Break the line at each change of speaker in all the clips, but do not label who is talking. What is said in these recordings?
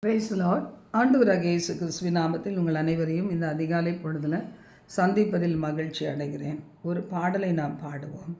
Price ஆண்டவராக இயேசு கிறிஸ்துவின் நாமத்தில் உங்கள் அனைவரையும் இந்த அதிகாலை பொழுதில் சந்திப்பதில் மகிழ்ச்சி அடைகிறேன். ஒரு பாடலை நாம் பாடுவோம்.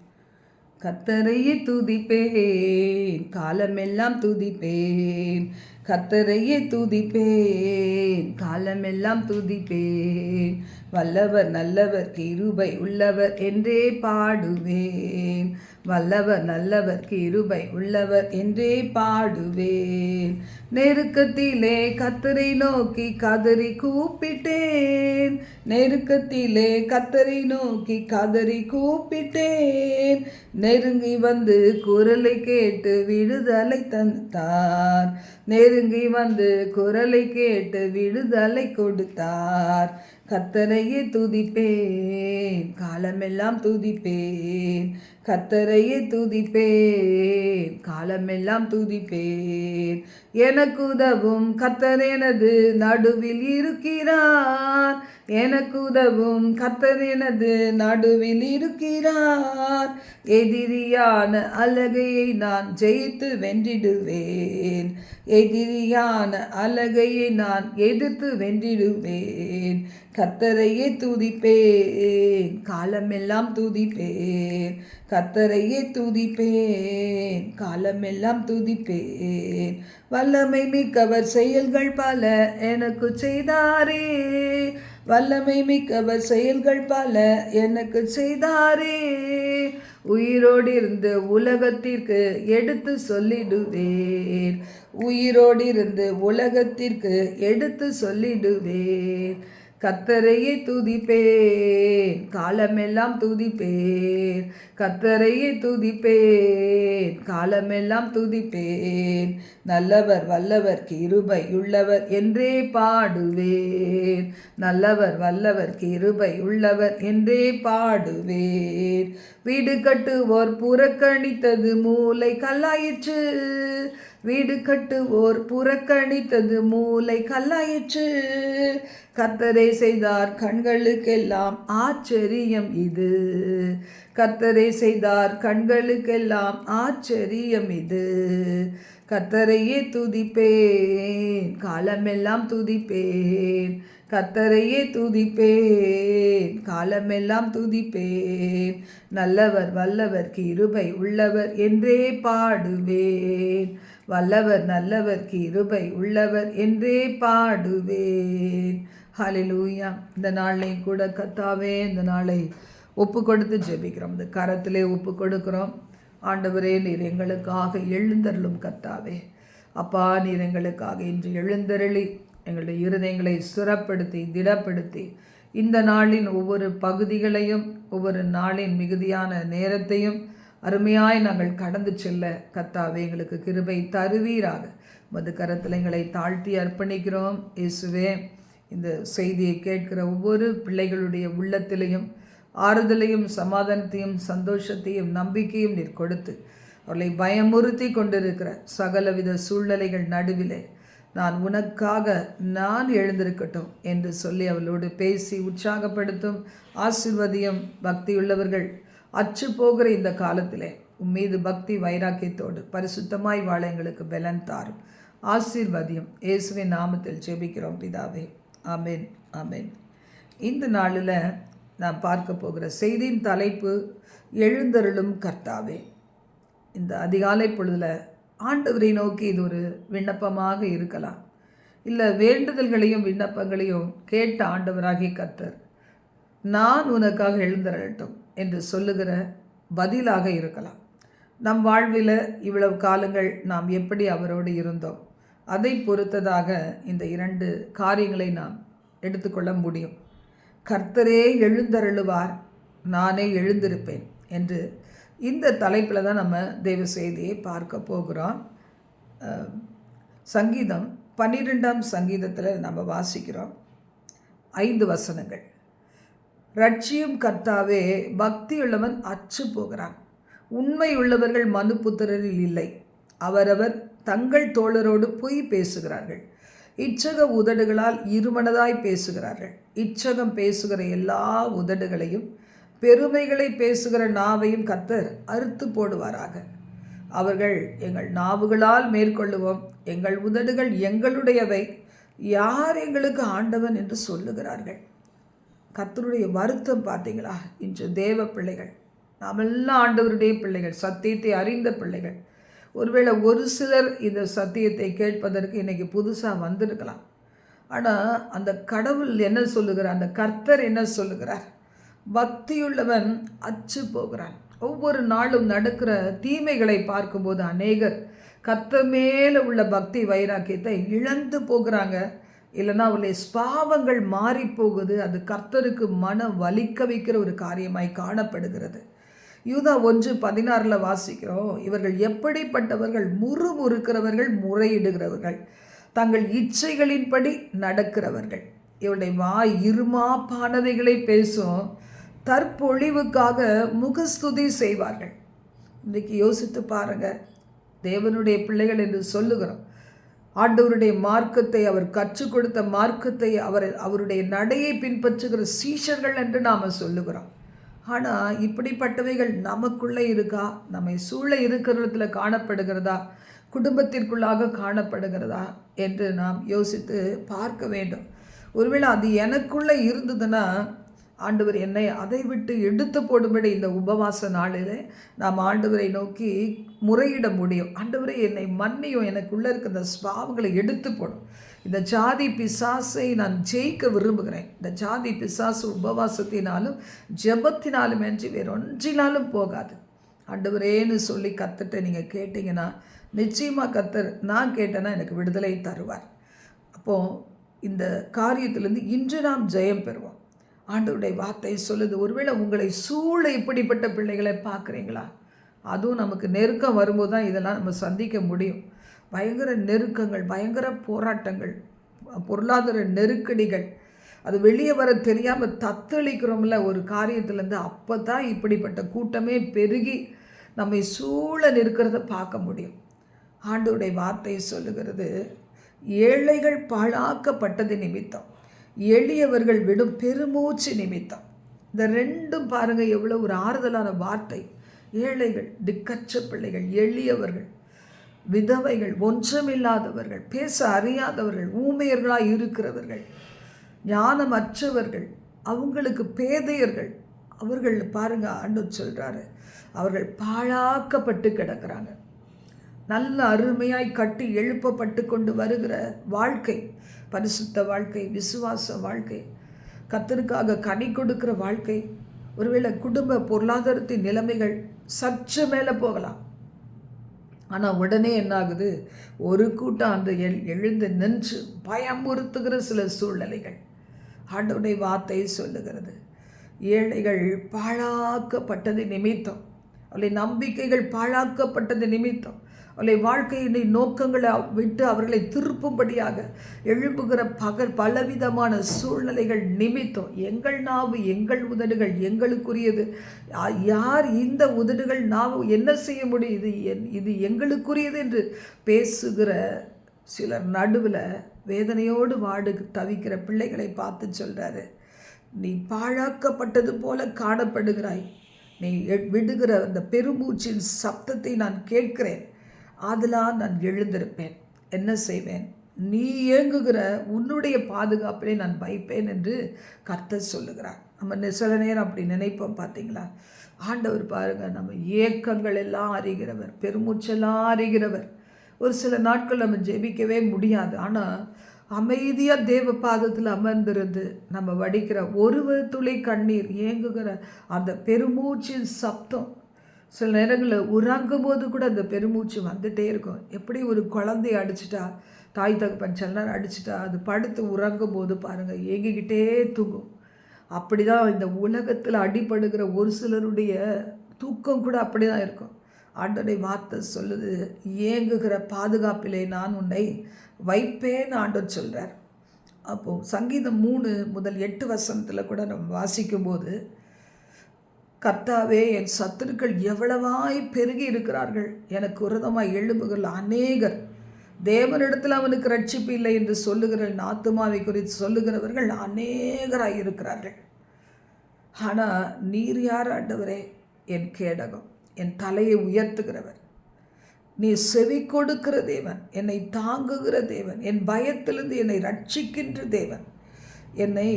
கத்தரையே துதிப்பேன் காலமெல்லாம் துதிப்பேன். கத்தரையே துதிப்பேன் காலமெல்லாம் துதிப்பேன். வல்லவர் நல்லவர் கிருபை உள்ளவர் என்றே பாடுவேன். வல்லவர் நல்லவர் கிருபை உள்ளவர் என்றே பாடுவேன். நெருக்கத்திலே கத்தரை நோக்கி கதறி கூப்பிட்டேன். நெருக்கத்திலே கத்தரை நோக்கி கதறி கூப்பிட்டேன். நெருங்கி வந்து குரலை கேட்டு விடுதலை தந்தார். நெருங்கி வந்து குரலை கேட்டு விடுதலை கொடுத்தார். கத்தரையே துதிப்பேன். காலமெல்லாம் துதிப்பேன். கத்தரையே துதிப்பேன். காலமெல்லாம் துதிப்பேன். எனக்கு உதவும் கத்தர் எனது நடுவில் இருக்கிறார். எனக்கு உதவும் கத்தர் எனது நடுவில் இருக்கிறார். எதிரியான அலகையை நான் ஜெயித்து வென்றிடுவேன். எதிரியான அலகையை நான் எதிர்த்து வென்றிடுவேன். கத்தரையே துதிப்பேன். காலமெல்லாம் துதிப்பேன். கத்தரையே துதிப்பேன். காலமெல்லாம் துதிப்பேன். வல்லமை மிக்கவர் செயல்கள் பல எனக்கு செய்தாரே. வல்லமை மிக்கவர் செயல்கள் பல எனக்கு செய்தாரே. உயிரோடு இருந்து உலகத்திற்கு எடுத்து சொல்லிடுவேன். உயிரோடு இருந்து உலகத்திற்கு எடுத்து சொல்லிடுவேன். கத்தரையே துதிப்பேன். காலமெல்லாம் துதிப்பேன். கத்தரையே துதிப்பேன். காலமெல்லாம் துதிப்பேன். நல்லவர் வல்லவர் கிருபை உள்ளவர் என்றே பாடுவேன். நல்லவர் வல்லவர் கிருபை உள்ளவர் என்றே பாடுவேன். வீடு கட்டுவோர் புறக்கணித்தது மூளை கல்லாயிற்று. வீடு கட்டுவோர் புறக்கணித்தது மூளை கல்லாயிற்று. கத்தரை செய்தார் கண்களுக்கெல்லாம் ஆச்சரியம் இது. கத்தரை செய்தார் கண்களுக்கெல்லாம் ஆச்சரியம் இது. கத்தரையே துதிப்பேன் காலமெல்லாம் துதிப்பேன். கத்தரையே துதிப்பேன் காலமெல்லாம் துதிப்பேன். நல்லவர் வல்லவர் கிருபை உள்ளவர் என்றே பாடுவேன். வல்லவர் நல்லவர் கிருபை உள்ளவர் என்றே பாடுவேன். ஹலிலூயா இந்த நாளையும் கூட கத்தாவே இந்த நாளை ஒப்பு கொடுத்து ஜெபிக்கிறோம். இந்த கரத்திலே ஒப்பு கொடுக்குறோம். ஆண்டவரே நீர் எங்களுக்காக எழுந்தருளும் கத்தாவே. அப்பா நீர் எங்களுக்காக இன்று எழுந்தருளி எங்களுடைய இருதயங்களை சுரப்படுத்தி திடப்படுத்தி இந்த நாளின் ஒவ்வொரு பகுதிகளையும் ஒவ்வொரு நாளின் மிகுதியான நேரத்தையும் அருமையாய் நாங்கள் கடந்து செல்ல கத்தாவே எங்களுக்கு கிருபை தருவீராக. மது கரத்தில் எங்களை தாழ்த்தி அர்ப்பணிக்கிறோம். இயேசுவே இந்த செய்தியை கேட்கிற ஒவ்வொரு பிள்ளைகளுடைய உள்ளத்திலையும் ஆறுதலையும் சமாதானத்தையும் சந்தோஷத்தையும் நம்பிக்கையும் நீர் கொடுத்து அவர்களை பயமுறுத்தி கொண்டிருக்கிற சகலவித சூழ்நிலைகள் நடுவிலே நான் உனக்காக நான் எழுந்திருக்கட்டும் என்று சொல்லி அவளோடு பேசி உற்சாகப்படுத்தும் ஆசிர்வதியும் பக்தியுள்ளவர்கள் அச்சு போகிற இந்த காலத்திலே உம்மீது பக்தி வைராக்கியத்தோடு பரிசுத்தமாய் வாழ எங்களுக்கு பலன் தாரும். ஆசீர்வதியும் இயேசுவின் நாமத்தில் ஜெபிக்கிறோம் பிதாவே. ஆமேன் ஆமேன். இந்த நாளில் நான் பார்க்க போகிற செய்தியின் தலைப்பு எழுந்தருளும் கர்த்தாவே. இந்த அதிகாலை பொழுதில் ஆண்டவரை நோக்கி இது ஒரு விண்ணப்பமாக இருக்கலாம். இல்லை வேண்டுதல்களையும் விண்ணப்பங்களையும் கேட்ட ஆண்டவராகி கர்த்தர் நான் உனக்காக எழுந்தரட்டும் என்று சொல்லுகிற பதிலாக இருக்கலாம். நம் வாழ்வில் இவ்வளவு காலங்கள் நாம் எப்படி அவரோடு இருந்தோம்? அதை பொறுத்ததாக இந்த இரண்டு காரியங்களை நாம் எடுத்துக்கொள்ள முடியும். கர்த்தரே எழுந்தருளுவார் நானே எழுந்திருப்பேன் என்று இந்த தலைப்பில் தான் நம்ம தெய்வ செய்தியை பார்க்க போகிறோம். சங்கீதம் பன்னிரெண்டாம் சங்கீதத்தில் நம்ம வாசிக்கிறோம். ஐந்து வசனங்கள். ரட்சியும் கர்த்தாவே பக்தியுள்ளவன் அச்சு போகிறான். உண்மை உள்ளவர்கள் மனு புத்திரரில் இல்லை. அவரவர் தங்கள் தோழரோடு பொய் பேசுகிறார்கள். இச்சக உதடுகளால் இருமனதாய் பேசுகிறார்கள். இச்சகம் பேசுகிற எல்லா உதடுகளையும் பெருமைகளை பேசுகிற நாவையும் கத்தர் அறுத்து போடுவாராக. அவர்கள் எங்கள் நாவுகளால் மேற்கொள்ளுவோம் எங்கள் உதடுகள் எங்களுடையவை யார் எங்களுக்கு ஆண்டவன் என்று சொல்லுகிறார்கள்? கத்தருடைய வருத்தம் பார்த்தீங்களா? இன்று தேவ பிள்ளைகள் நாமெல்லாம் ஆண்டவருடைய பிள்ளைகள் சத்தியத்தை அறிந்த பிள்ளைகள். ஒருவேளை ஒரு சிலர் இந்த சத்தியத்தை கேட்பதற்கு இன்றைக்கி புதுசாக வந்திருக்கலாம். ஆனால் அந்த கடவுள் என்ன சொல்லுகிறார்? அந்த கர்த்தர் என்ன சொல்லுகிறார்? பக்தியுள்ளவன் அச்சு போகிறான். ஒவ்வொரு நாளும் நடக்கிற தீமைகளை பார்க்கும்போது அநேகர் கத்த மேலே உள்ள பக்தி வைராக்கியத்தை இழந்து போகிறாங்க. இல்லைன்னா அவருடைய ஸ்பாவங்கள் மாறி போகுது. அது கர்த்தருக்கு மன வலிக்க வைக்கிற ஒரு காரியமாய் காணப்படுகிறது. யூதா ஒன்று பதினாறில் வாசிக்கிறோம். இவர்கள் எப்படிப்பட்டவர்கள்? முறுமுறுக்கிறவர்கள் முறையிடுகிறவர்கள். தங்கள் இச்சைகளின்படி நடக்கிறவர்கள். இவருடைய வாய் இருமாப்பானவைகளை பேசும். தற்பொழிவுக்காக முகஸ்துதி செய்வார்கள். இன்றைக்கு யோசித்து பாருங்க தேவனுடைய பிள்ளைகள் என்று சொல்லுகிறோம். ஆண்டவருடைய மார்க்கத்தை அவர் கற்றுக் கொடுத்த மார்க்கத்தை அவர் அவருடைய நடையை பின்பற்றுகிற சீஷர்கள் என்று நாம் சொல்லுகிறோம். ஆனால் இப்படிப்பட்டவைகள் நமக்குள்ளே இருக்கா? நம்மை சூழ இருக்கிறதுல காணப்படுகிறதா? குடும்பத்திற்குள்ளாக காணப்படுகிறதா? என்று நாம் யோசித்து பார்க்க வேண்டும். ஒருவேளை அது எனக்குள்ளே இருந்ததுன்னா ஆண்டவர் என்னை அதை விட்டு எடுத்து போடும்படி இந்த உபவாச நாளில் நாம் ஆண்டவரை நோக்கி முறையிட முடியும். ஆண்டவரை என்னை மன்னியும். எனக்குள்ளே இருக்க இந்த ஸ்பாவங்களை எடுத்து போடும் இந்த ஜாதி பிசாசை நான் ஜெயிக்க விரும்புகிறேன். இந்த ஜாதி பிசாசு உபவாசத்தினாலும் ஜெபத்தினாலும் என்று வேறொன்றினாலும் போகாது. ஆண்டவரேன்னு சொல்லி கத்துட்டு நீங்கள் கேட்டிங்கன்னா நிச்சயமாக கத்தர் நான் கேட்டேன்னா எனக்கு விடுதலை தருவார். அப்போது இந்த காரியத்திலேருந்து இன்று நாம் ஜெயம் பெறுவோம். ஆண்டவருடைய வார்த்தை சொல்லுது ஒருவேளை உங்களை சூழ இப்படிப்பட்ட பிள்ளைகளை பார்க்குறீங்களா? அதுவும் நமக்கு நெருக்கம் வரும்போது தான் இதெல்லாம் நம்ம சந்திக்க முடியும். பயங்கர நெருக்கங்கள் பயங்கர போராட்டங்கள் பொருளாதார நெருக்கடிகள். அது வெளியே வர தெரியாமல் தத்தளிக்கிறோம்ல ஒரு காரியத்துலேருந்து அப்போ தான் இப்படிப்பட்ட கூட்டமே பெருகி நம்மை சூழ நிற்கிறத பார்க்க முடியும். ஆண்டோடைய வார்த்தை சொல்லுகிறது ஏழைகள் பாழாக்கப்பட்டது நிமித்தம். எளியவர்கள் விடும் பெருமூச்சு நிமித்தம். இந்த ரெண்டும் பாருங்கள் எவ்வளோ ஒரு ஆறுதலான வார்த்தை. ஏழைகள் திக்கச்ச பிள்ளைகள் எளியவர்கள் விதவைகள் ஒன்றமில்லாதவர்கள் பேச அறியாதவர்கள் ஊமையர்களாக இருக்கிறவர்கள் ஞானமற்றவர்கள் அவங்களுக்கு பேதையர்கள். அவர்கள் பாருங்க ஆண்டு சொல்கிறாரு அவர்கள் பாழாக்கப்பட்டு கிடக்கிறாங்க. நல்ல அருமையாய் கட்டி எழுப்பப்பட்டு கொண்டு வருகிற வாழ்க்கை பரிசுத்த வாழ்க்கை விசுவாச வாழ்க்கை கத்தருக்காக கனி கொடுக்கிற வாழ்க்கை ஒருவேளை குடும்ப பொருளாதாரத்தின் நிலைமைகள் சற்று மேலே போகலாம். ஆனால் உடனே என்னாகுது ஒரு கூட்டம் அந்த எல் எழுந்து நின்று பயமுறுத்துகிற சில சூழ்நிலைகள். ஆண்டோடைய வார்த்தை சொல்லுகிறது. ஏழைகள் பாழாக்கப்பட்டது நிமித்தம். அவளை நம்பிக்கைகள் பாழாக்கப்பட்டது நிமித்தம். அவளை வாழ்க்கையின் நோக்கங்களை விட்டு அவர்களை திருப்பும்படியாக எழும்புகிற பகல் பலவிதமான சூழ்நிலைகள் நிமித்தம். எங்கள் நாவு எங்கள் உதடுகள் எங்களுக்குரியது. யார் இந்த உதடுகள் நாவு? என்ன செய்ய முடியும்? இது இது எங்களுக்குரியது என்று பேசுகிற சிலர் நடுவில் வேதனையோடு வாடு தவிக்கிற பிள்ளைகளை பார்த்து சொல்கிறாரு நீ பாழாக்கப்பட்டது போல காணப்படுகிறாய். நீ விடுகிற அந்த பெருமூச்சின் சப்தத்தை நான் கேட்கிறேன். அதெல்லாம் நான் எழுந்திருப்பேன். என்ன செய்வேன்? நீ இயங்குகிற உன்னுடைய பாதுகாப்பிலே நான் வைப்பேன் என்று கர்த்தர் சொல்லுகிறார். நம்ம சில நேரம் அப்படி நினைப்போம் பார்த்தீங்களா ஆண்டவர் பாருங்கள் நம்ம ஏக்கங்கள் எல்லாம் அறிகிறவர் பெருமூச்செல்லாம் அறிகிறவர். ஒரு சில நாட்கள் நம்ம ஜெபிக்கவே முடியாது. ஆனால் அமைதியாக தேவ பாதத்தில் அமர்ந்திருந்து நம்ம வடிக்கிற ஒரு துளி கண்ணீர் ஏங்குகிற அந்த பெருமூச்சின் சப்தம் சில நேரங்களில் உறங்கும் போது கூட அந்த பெருமூச்சு வந்துகிட்டே இருக்கும். எப்படி ஒரு குழந்தைய அடிச்சிட்டா தாய் தகப்பன் சில நேரம் அடிச்சிட்டா அது படுத்து உறங்கும் போது பாருங்கள் ஏங்கிக்கிட்டே தூங்கும். அப்படி தான் இந்த உலகத்தில் அடிப்படுகிற ஒரு சிலருடைய தூக்கம் கூட அப்படி தான் இருக்கும். ஆண்டோடைய வார்த்தை சொல்லுது ஏங்குகிற பாதுகாப்பிலே நான் உன்னை வைப்பேன் ஆண்டோர் சொல்கிறார் அப்போது சங்கீதம் மூணு முதல் எட்டு வசனத்தில் கூட நம்ம வாசிக்கும்போது கர்த்தாவே என் சத்துருக்கள் எவ்வளவாய் பெருகி இருக்கிறார்கள். எனக்கு உரதமாய் எழும்புகள் அநேகர். தேவனிடத்தில் அவனுக்கு ரட்சிப்பு இல்லை என்று சொல்லுகிற நாத்துமாவை குறித்து சொல்லுகிறவர்கள் அநேகராய் இருக்கிறார்கள். ஆனால் நீர் யார் ஆண்டவரே? என் கேடகம் என் தலையை உயர்த்துகிறவர். நீ செவி கொடுக்கிற தேவன் என்னை தாங்குகிற தேவன் என் பயத்திலிருந்து என்னை ரட்சிக்கின்ற தேவன். என்னை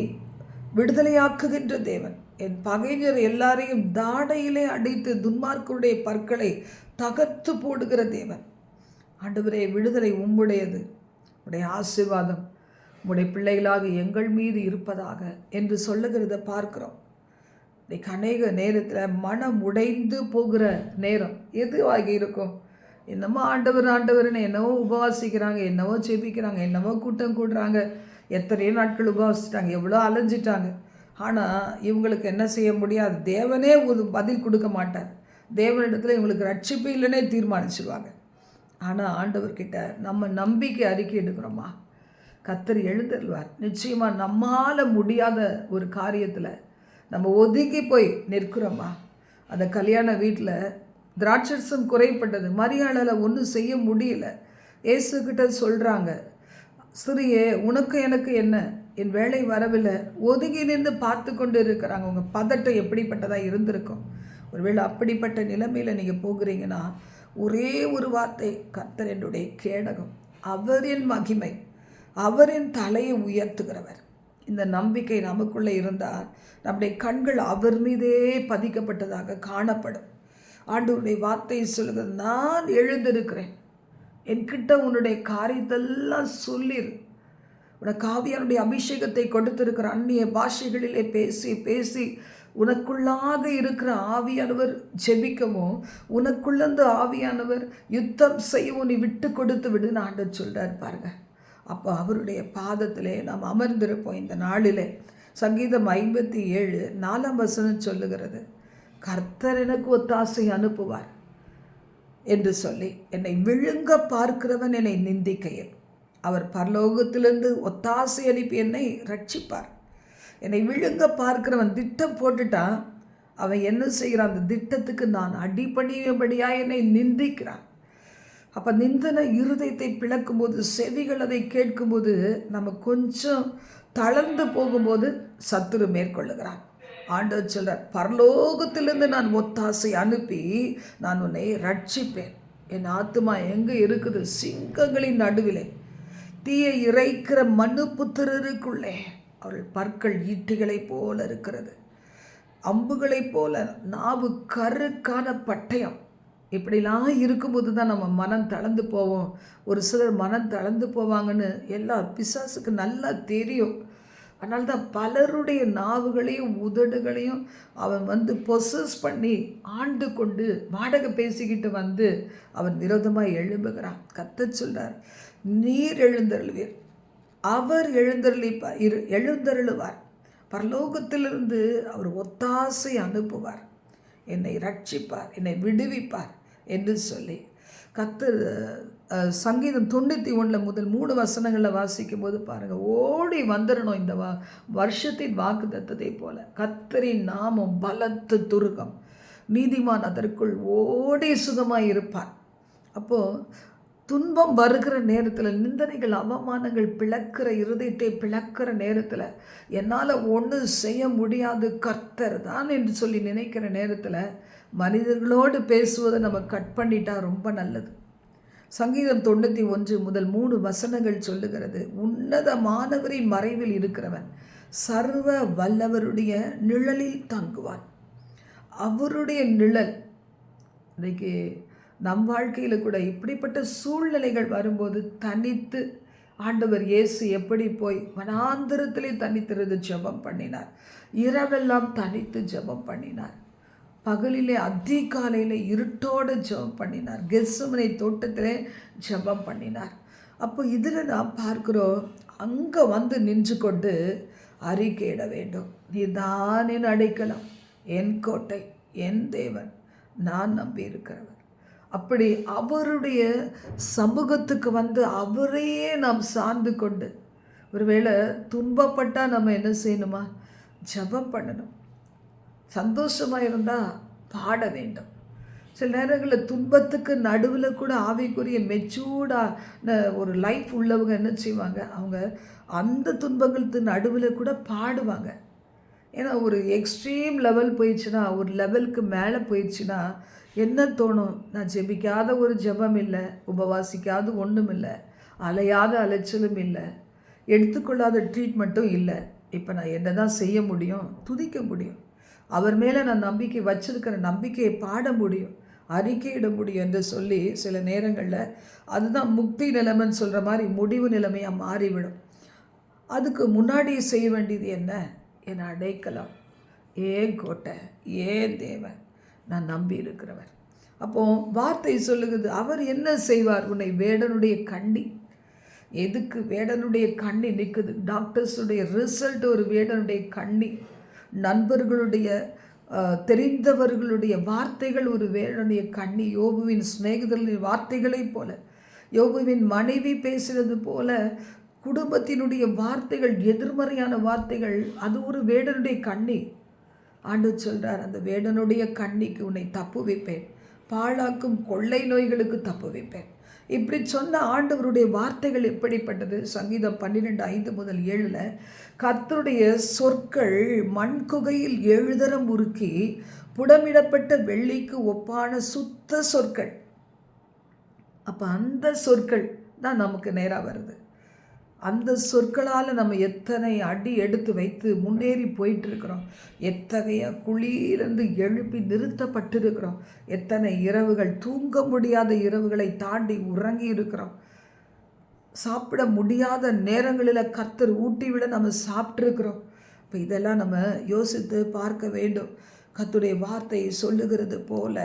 விடுதலையாக்குகின்ற தேவன். என் பகைஞர் எல்லாரையும் தாடையிலே அடித்து துன்மார்க்கருடைய பற்களை தகர்த்து போடுகிற தேவன். ஆண்டவரே விடுதலை உம்முடையது. உடைய ஆசிர்வாதம் உடைய பிள்ளைகளாக எங்கள் மீது இருப்பதாக என்று சொல்லுகிறத பார்க்கிறோம். இன்னைக்கு அநேக நேரத்தில் மனம் உடைந்து போகிற நேரம் எதுவாகி இருக்கும்? என்னமோ ஆண்டவர் ஆண்டவர்னு என்னவோ உபவாசிக்கிறாங்க என்னவோ செபிக்கிறாங்க என்னவோ கூட்டம் கூடுறாங்க எத்தனையோ நாட்கள் உபவாசிட்டாங்க எவ்வளோ அலைஞ்சிட்டாங்க. ஆனால் இவங்களுக்கு என்ன செய்ய முடியாது? தேவனே ஒரு பதில் கொடுக்க மாட்டார். தேவனிடத்தில் இவங்களுக்கு ரட்சிப்பு இல்லைன்னே தீர்மானிச்சிருவாங்க. ஆனால் ஆண்டவர்கிட்ட நம்ம நம்பிக்கை அறிக்கை எடுக்கிறோமா? கத்தர் எழுந்தருவார் நிச்சயமாக நம்மால் முடியாத ஒரு காரியத்தில் நம்ம ஒதுங்கி போய் நிற்கிறோமா? அந்த கல்யாண வீட்டில் திராட்சரசம் குறைப்பட்டது மரியாதையில் ஒன்றும் செய்ய முடியல. இயேசுக்கிட்ட சொல்கிறாங்க சிறியே உனக்கு எனக்கு என்ன? என் வேலை வரவில்லை. ஒதுங்கி நின்று பார்த்து கொண்டு இருக்கிறாங்க உங்கள் பதட்டம் எப்படிப்பட்டதாக இருந்திருக்கும்? ஒருவேளை அப்படிப்பட்ட நிலைமையில் நீங்கள் போகிறீங்கன்னா ஒரே ஒரு வார்த்தை கர்த்தர் என்னுடைய கேடகம். அவரின் மகிமை. அவரின் தலையை உயர்த்துகிறவர். இந்த நம்பிக்கை நமக்குள்ளே இருந்தால் நம்முடைய கண்கள் அவர் மீதே பதிக்கப்பட்டதாக காணப்படும். ஆண்டவருடைய வார்த்தை சொல்லுகிறது நான் எழுந்திருக்கிறேன். என்கிட்ட உன்னுடைய காரியத்தெல்லாம் சொல்லிரு. உனக்கு ஆவியானுடைய அபிஷேகத்தை கொடுத்திருக்கிற அந்நிய பாஷைகளிலே பேசி பேசி உனக்குள்ளாக இருக்கிற ஆவியானவர் ஜெபிக்கவும் உனக்குள்ளந்து ஆவியானவர் யுத்தம் செய்யவும் நீ விட்டு கொடுத்து விடுன்னு ஆண்டவர் சொல்கிறார் பாருங்க. அப்போ அவருடைய பாதத்திலே நாம் அமர்ந்திருப்போம் இந்த நாளிலே. சங்கீதம் ஐம்பத்தி ஏழு நாலாம் வசனம் சொல்லுகிறது. கர்த்தர் எனக்கு ஒத்தாசை அனுப்புவார். என்று சொல்லி என்னை விழுங்க பார்க்கிறவன் என்னை நிந்திக்கையில். அவர் பரலோகத்திலிருந்து ஒத்தாசை அனுப்பி என்னை ரட்சிப்பார். என்னை விழுங்க பார்க்கிறவன் திட்டம் போட்டுட்டான். அவன் என்ன செய்கிறான்? அந்த திட்டத்துக்கு நான் அடிப்பணியும்படியாக என்னை நிந்திக்கிறான். அப்போ நிந்தன இருதயத்தை பிளக்கும்போது செவிகள் அதை கேட்கும்போது நம்ம கொஞ்சம் தளர்ந்து போகும்போது சத்துரு மேற்கொள்ளுகிறான். ஆண்டவர் சொல்கிறார் பரலோகத்திலிருந்து நான் ஒத்தாசை அனுப்பி நான் உன்னை ரட்சிப்பேன் என் ஆத்மா எங்கே இருக்குது? சிங்கங்களின் நடுவிலே. தீயை இறைக்கிற மனு புத்திரருக்குள்ளே. அவள் பற்கள் ஈட்டிகளைப் போல இருக்கிறது. அம்புகளைப் போல நாவு கருக்கான பட்டயம். இப்படிலாம் இருக்கும்போது தான் நம்ம மனம் தளர்ந்து போவோம். ஒரு சிலர் மனம் தளர்ந்து போவாங்கன்னு எல்லா பிசாசுக்கு நல்லா தெரியும். அதனால தான் பலருடைய நாவுகளையும் உதடுகளையும் அவன் வந்து பொசஸ் பண்ணி ஆண்டு கொண்டு வாடகை பேசிக்கிட்டு வந்து அவன் விரோதமாக எழும்புகிறான். கத்த சொல்கிறார் நீர் எழுந்தருள்வீர். அவர் எழுந்தருளிப்பார் இரு எழுந்தருளுவார். பரலோகத்திலிருந்து அவர் ஒத்தாசை அனுப்புவார். என்னை ரட்சிப்பார் என்னை விடுவிப்பார் என்று சொல்லி கத்து சங்கீதம் தொண்ணூற்றி ஒன்றில் முதல் மூணு வசனங்களில் வாசிக்கும் போது பாருங்கள் ஓடி வந்துடணும் இந்த வா வருஷத்தின் வாக்கு தத்தத்தை போல. கத்தரின் நாமம் பலத்து துருகம். நீதிமான் அதற்குள் ஓடி சுகமாக இருப்பான் அப்போது துன்பம் வருகிற நேரத்தில் நிந்தனைகள் அவமானங்கள் பிளக்கிற இருதயத்தை பிளக்கிற நேரத்தில் என்னால் ஒன்றும் செய்ய முடியாது கர்த்தர் தான் என்று சொல்லி நினைக்கிற நேரத்தில் மனிதர்களோடு பேசுவதை நம்ம கட் பண்ணிட்டா ரொம்ப நல்லது. சங்கீதம் தொண்ணூற்றி ஒன்று முதல் மூணு வசனங்கள் சொல்லுகிறது உன்னதமானவரின் மறைவில் இருக்கிறவன் சர்வ வல்லவருடைய நிழலில் தங்குவான். அவருடைய நிழல் இன்றைக்கு நம் வாழ்க்கையில் கூட இப்படிப்பட்ட சூழ்நிலைகள் வரும்போது தனித்து ஆண்டவர் இயேசு எப்படி போய் வனாந்திரத்திலே தனித்திருந்து ஜெபம் பண்ணினார் இரவெல்லாம் தனித்து ஜெபம் பண்ணினார். பகலிலே அதிகாலையில் இருட்டோடு ஜெபம் பண்ணினார். கெஸ்மனை தோட்டத்திலே ஜெபம் பண்ணினார். அப்போ இதில் நான் பார்க்குறோம் அங்கே வந்து நின்று கொண்டு அறிக்கையிட வேண்டும். நீ தானே அடைக்கலாம் என் கோட்டை என் தேவன் நான் நம்பி இருக்கிறவர் அப்படி அவருடைய சமூகத்துக்கு வந்து அவரையே நாம் சார்ந்து கொண்டு ஒருவேளை துன்பப்பட்டால் நம்ம என்ன செய்யணுமா? ஜெபம் பண்ணணும். சந்தோஷமாக இருந்தால் பாட வேண்டும். சில நேரங்களில் துன்பத்துக்கு நடுவில் கூட ஆவிக்குரிய மெச்சூர்டான ஒரு லைஃப் உள்ளவங்க என்ன செய்வாங்க? அவங்க அந்த துன்பங்களுக்கு நடுவில் கூட பாடுவாங்க. ஏன்னா ஒரு எக்ஸ்ட்ரீம் லெவல் போயிடுச்சுன்னா ஒரு லெவலுக்கு மேலே போயிடுச்சுன்னா என்ன தோணும்? நான் ஜெபிக்காத ஒரு ஜெபம் இல்லை உபவாசிக்காத ஒன்றும் இல்லை அலையாத அலைச்சலும் இல்லை எடுத்துக்கொள்ளாத ட்ரீட்மெண்ட்டும் இல்லை. இப்போ நான் என்ன தான் செய்ய முடியும்? துதிக்க முடியும். அவர் மேலே நான் நம்பிக்கை வச்சிருக்கிற நம்பிக்கையை பாட முடியும் அறிக்கையிட முடியும் என்று சொல்லி சில நேரங்களில் அதுதான் முக்தி நிலைமைன்னு சொல்கிற மாதிரி முடிவு நிலைமையாக மாறிவிடும். அதுக்கு முன்னாடி செய்ய வேண்டியது என்ன? என் அடைக்கலாம். ஏன் கோட்டை? ஏன் தேவன்? நான் நம்பி இருக்கிறவர். அப்போ வார்த்தை சொல்லுகிறது அவர் என்ன செய்வார்? உன்னை வேடனுடைய கண்ணி. எதுக்கு வேடனுடைய கண்ணி நிற்குது டாக்டர்ஸுடைய ரிசல்ட் ஒரு வேடனுடைய கண்ணி. நண்பர்களுடைய தெரிந்தவர்களுடைய வார்த்தைகள் ஒரு வேடனுடைய கண்ணி யோபுவின் சிநேகிதர்களின் வார்த்தைகளைப் போல யோபுவின் மனைவி பேசுகிறது போல குடும்பத்தினுடைய வார்த்தைகள் எதிர்மறையான வார்த்தைகள் அது ஒரு வேடனுடைய கண்ணி. ஆண்டு சொல்கிறார் அந்த வேடனுடைய கண்ணிக்கு உன்னை தப்பு வைப்பேன். பாழாக்கும் கொள்ளை நோய்களுக்கு தப்பு வைப்பேன். இப்படி சொன்ன ஆண்டவருடைய வார்த்தைகள் எப்படிப்பட்டது? சங்கீதம் பன்னிரெண்டு ஐந்து முதல் ஏழில் கர்த்தருடைய சொற்கள் மண் குகையில் எழுதரம் உருக்கி புடமிடப்பட்ட வெள்ளிக்கு ஒப்பான சுத்த சொற்கள். அப்போ அந்த சொற்கள் தான் நமக்கு நேராக வருது. அந்த சொற்களால் நம்ம எத்தனை அடி எடுத்து வைத்து முன்னேறி போயிட்டுருக்கிறோம். எத்தகைய குழியிலிருந்து எழுப்பி நிறுத்தப்பட்டிருக்கிறோம். எத்தனை இரவுகள் தூங்க முடியாத இரவுகளை தாண்டி உறங்கி இருக்கிறோம் சாப்பிட முடியாத நேரங்களில் கத்தர் ஊட்டி விட நம்ம சாப்பிட்ருக்குறோம் இப்போ இதெல்லாம் நம்ம யோசித்து பார்க்க வேண்டும். கத்துடைய வார்த்தை சொல்லுகிறது போல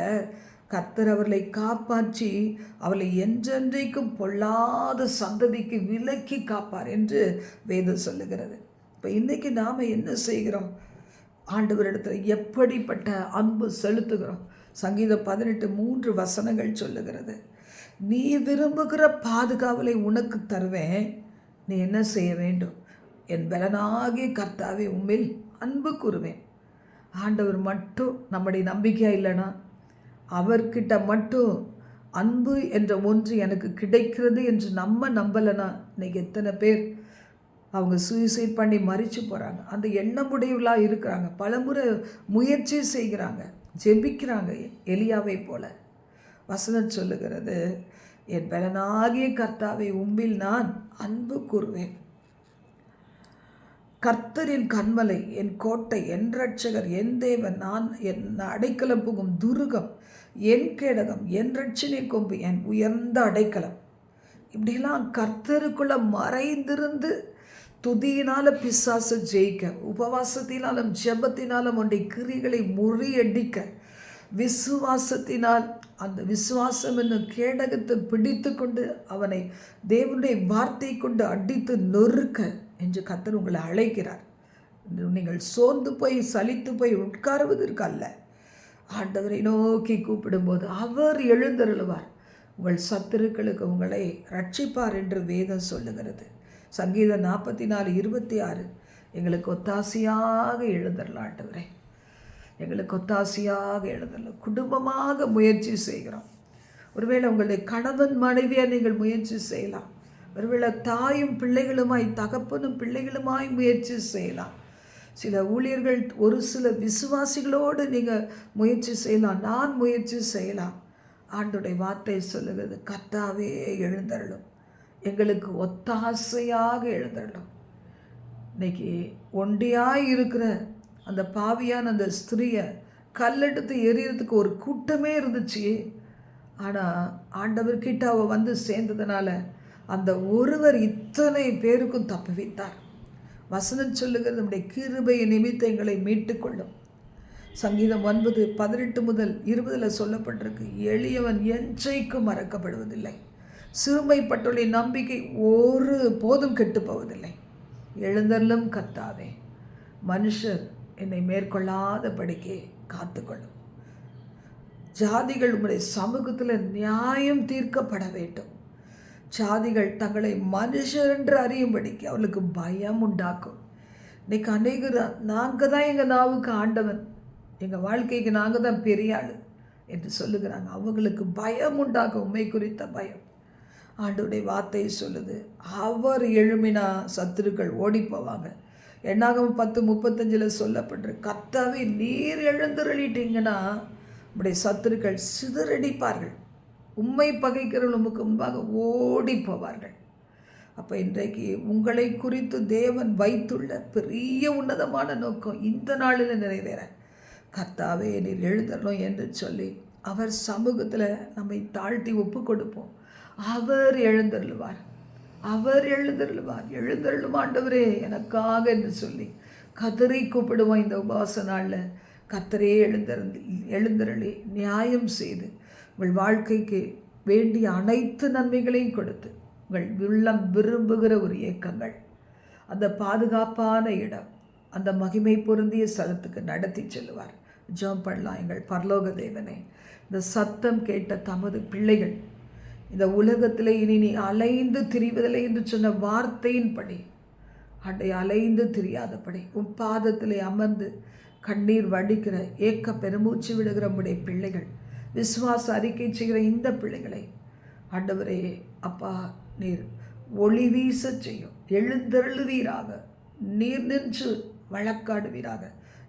கர்த்தர் அவர்களை காப்பாற்றி அவளை என்றென்றைக்கும் பொல்லாத சந்ததிக்கு விலக்கி காப்பார் என்று வேதம் சொல்லுகிறது. இப்போ இன்றைக்கி நாம் என்ன செய்கிறோம்? ஆண்டவரிடத்தில் எப்படிப்பட்ட அன்பு செலுத்துகிறோம்? சங்கீதம் பதினெட்டு மூன்று வசனங்கள் சொல்லுகிறது. நீ விரும்புகிற பாதுகாவலை உனக்கு தருவேன். நீ என்ன செய்ய வேண்டும்? என் பலனாகிய கர்த்தாவே உண்மையில் அன்பு கூறுவேன். ஆண்டவர் மட்டும் நம்முடைய நம்பிக்கையாக இல்லைனா அவர்கிட்ட மட்டும் அன்பு என்ற ஒன்று எனக்கு கிடைக்கிறது என்று நம்ம நம்பலைனா? இன்னைக்கு எத்தனை பேர் அவங்க சூசைட் பண்ணி மறித்து போகிறாங்க அந்த எண்ணமுடையவளாக இருக்கிறாங்க. பலமுறை முயற்சி செய்கிறாங்க. ஜெபிக்கிறாங்க எலியாவை போல. வசனம் சொல்லுகிறது என் பலனாகிய கர்த்தாவை உம்பில் நான் அன்பு கூறுவேன். கர்த்தரின் கண்மலை என் கோட்டை என் ரட்சகர் என் தேவன் நான் என் அடைக்கலம் புகும் துருகம் என் கேடகம் என் ரட்சணை கொம்பு என் உயர்ந்த அடைக்கலம். இப்படிலாம் கர்த்தருக்குள்ள மறைந்திருந்து துதியினால பிசாசு ஜெயிக்க உபவாசத்தினாலும் ஜெபத்தினாலும் ஒன்றை கிரிகளை முறியடிக்க விசுவாசத்தினால் அந்த விசுவாசம் என்னும் கேடகத்தை பிடித்து கொண்டு அவனை தேவனுடைய வார்த்தை கொண்டு அடித்து நொறுக்க என்று கத்தர் உங்களை அழைக்கிறார். நீங்கள் சோர்ந்து போய் சலித்து போய் உட்காருவதற்கு அல்ல. ஆண்டவரை நோக்கி கூப்பிடும்போது அவர் எழுந்தருளுவார். உங்கள் சத்துருக்களுக்கு உங்களை ரட்சிப்பார் என்று வேதம் சொல்லுகிறது. சங்கீதம் நாற்பத்தி நாலு இருபத்தி ஆறு எங்களுக்கு ஒத்தாசையாக எழுந்தரலாம் ஆண்டவரே. எங்களுக்கு ஒத்தாசையாக எழுதலாம் குடும்பமாக முயற்சி செய்கிறோம். ஒருவேளை உங்களுடைய கணவன் மனைவியாக நீங்கள் முயற்சி செய்யலாம். ஒருவேளை தாயும் பிள்ளைகளுமாய் தகப்பனும் பிள்ளைகளுமாய் முயற்சி செய்யலாம். சில ஊழியர்கள் ஒரு சில விசுவாசிகளோடு நீங்கள் முயற்சி செய்யலாம். நான் முயற்சி செய்யலாம். ஆண்டுடைய வார்த்தை சொல்லுகிறது கத்தாவே எழுந்தருளும். எங்களுக்கு ஒத்தாசையாக எழுந்தருளும். இன்னைக்கு ஒண்டியாக இருக்கிற அந்த பாவியான அந்த ஸ்திரியை கல்லெடுத்து எரியறதுக்கு ஒரு கூட்டமே இருந்துச்சு. ஆனால் ஆண்டவர்கிட்ட அவள் வந்து சேர்ந்ததுனால அந்த ஒருவர் இத்தனை பேருக்கும் தப்புவித்தார் வசனம் சொல்லுகிறது நம்முடைய கிருபை நிமித்த எங்களை மீட்டுக்கொள்ளும். சங்கீதம் ஒன்பது பதினெட்டு முதல் இருபதில் சொல்லப்பட்டிருக்கு எளியவன் என்றைக்கும் மறக்கப்படுவதில்லை. சிறுமைப்பட்டுள்ள நம்பிக்கை ஒரு போதும் கெட்டுப் போவதில்லை எழுந்தருளும் கத்தாவே மனுஷர் என்னை மேற்கொள்ளாதபடிக்கு காத்துக்கொள்ளும். ஜாதிகள் உங்களுடைய சமூகத்தில் நியாயம் தீர்க்கப்பட வேண்டும். சாதிகள் தங்களை மனுஷர் என்று அறியும்படிக்கு அவளுக்கு பயம் உண்டாக்கும். இன்னைக்கு அநேகர் நாங்கள் தான் எங்கள் நாவுக்கு ஆண்டவன். எங்கள் வாழ்க்கைக்கு நாங்கள் தான் பெரிய ஆள் என்று சொல்லுகிறாங்க. அவங்களுக்கு பயம் உண்டாகும் உண்மை குறித்த பயம். ஆண்டுடைய வார்த்தை சொல்லுது அவர் எழுமினா சத்துருக்கள் ஓடி போவாங்க. எண்ணாகம் பத்து முப்பத்தஞ்சில் சொல்லப்படுற கத்தாவே நீர் எழுந்துருளிட்டீங்கன்னா நம்முடைய சத்துருக்கள் சிதறடிப்பார்கள். உம்மை பகைக்கிறவர்களுக்கு முன்பாக ஓடி போவார்கள் அப்போ இன்றைக்கு உங்களை குறித்து தேவன் வைத்துள்ள பெரிய உன்னதமான நோக்கம் இந்த நாளில் நிறைவேற. கர்த்தாவே நீர் எழுதணும் என்று சொல்லி அவர் சமூகத்தில் நம்மை தாழ்த்தி ஒப்பு கொடுப்போம். அவர் எழுந்தருள்வார். அவர் எழுந்தருள்வார். எழுந்தருளும் ஆண்டவரே எனக்காக என்று சொல்லி கதறி கூப்பிடுவோம் இந்த உபாச நாளில். கத்தரே எழுந்திருந்து எழுந்தருளி நியாயம் செய்து உங்கள் வாழ்க்கைக்கு வேண்டிய அனைத்து நன்மைகளையும் கொடுத்து உங்கள் உள்ளம் விரும்புகிற ஒரு இயக்கங்கள். அந்த பாதுகாப்பான இடம் அந்த மகிமை பொருந்திய ஸ்தலத்துக்கு நடத்தி செல்லுவார். ஜெபம் பண்ணலாம் எங்கள் பரலோக தேவனே. இந்த சத்தம் கேட்ட தமது பிள்ளைகள் இந்த உலகத்தில் இனி நீ அலைந்து திரிவதில்லை என்று சொன்ன வார்த்தையின்படி அடை அலைந்து திரியாதபடி உன் பாதத்திலே அமர்ந்து கண்ணீர் வடிக்கிற ஏக்க பெருமூச்சு விடுகிற உடைய பிள்ளைகள் விசுவாச அறிக்கை செய்கிற இந்த பிள்ளைகளை ஆண்டவரே அப்பா நீர் ஒளி வீச செய்யும். எழுந்தருளுவீராக. நீர் நின்று வழக்காடுவீராக.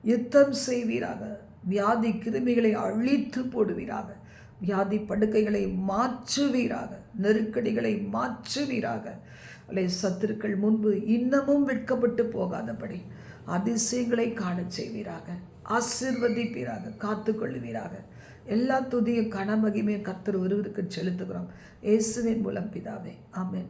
யுத்தம் செய்வீராக. வியாதி கிருமிகளை அழித்து போடுவீராக. வியாதி படுக்கைகளை மாற்றுவீராக. நெருக்கடிகளை மாற்றுவீராக. அல்லது சத்துருக்கள் முன்பு இன்னமும் வெட்கப்பட்டு போகாதபடி அதிசயங்களை காணச் செய்வீராக. ஆசிர்வதிப்பீராக. காத்துக்கொள்ளுவீராக. எல்லா துதியும் கனமகிமையும் கத்தர் ஒருவருக்கு செலுத்துகிறோம். இயேசுவின் மூலம் பிதாவே. ஆமேன்.